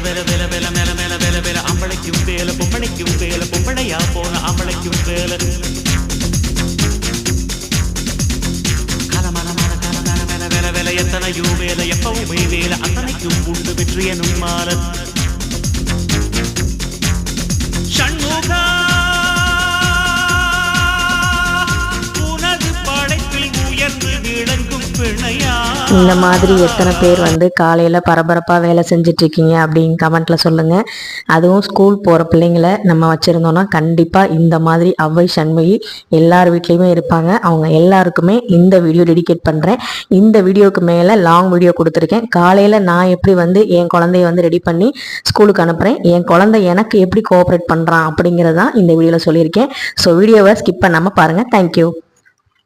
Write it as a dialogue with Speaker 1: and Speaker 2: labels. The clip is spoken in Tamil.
Speaker 1: வெல வெல வெல வெல மேல மேல வெல வெல. அம்பளைக்கும் வேலை பொம்பளைக்கும் வேலை பொம்பளையா போன அம்பளைக்கும் வேலை. எத்தனையோ வேலை எப்பவுமே வேலை. அத்தனைக்கும் உண்டு வெற்றி எனும் மாலை
Speaker 2: இந்த மாதிரி எத்தனை பேர் வந்து காலையில் பரபரப்பாக வேலை செஞ்சிட்ருக்கீங்க அப்படின்னு கமெண்ட்டில் சொல்லுங்கள் அதுவும் ஸ்கூல் போகிற பிள்ளைங்கள நம்ம வச்சுருந்தோன்னா கண்டிப்பாக இந்த மாதிரி அவ்வை சண்முகி எல்லார் வீட்லேயுமே இருப்பாங்க. அவங்க எல்லாருக்குமே இந்த வீடியோ டெடிகேட் பண்ணுறேன் இந்த வீடியோக்கு மேலே லாங் வீடியோ கொடுத்துருக்கேன். காலையில் நான் எப்படி வந்து என் குழந்தைய வந்து ரெடி பண்ணி ஸ்கூலுக்கு அனுப்புகிறேன் என் குழந்தை எனக்கு எப்படி கோஆப்ரேட் பண்ணுறான் அப்படிங்கிறது தான் இந்த வீடியோவில் சொல்லியிருக்கேன். ஸோ வீடியோவை ஸ்கிப் பண்ணாமல் பாருங்கள் தேங்க்யூ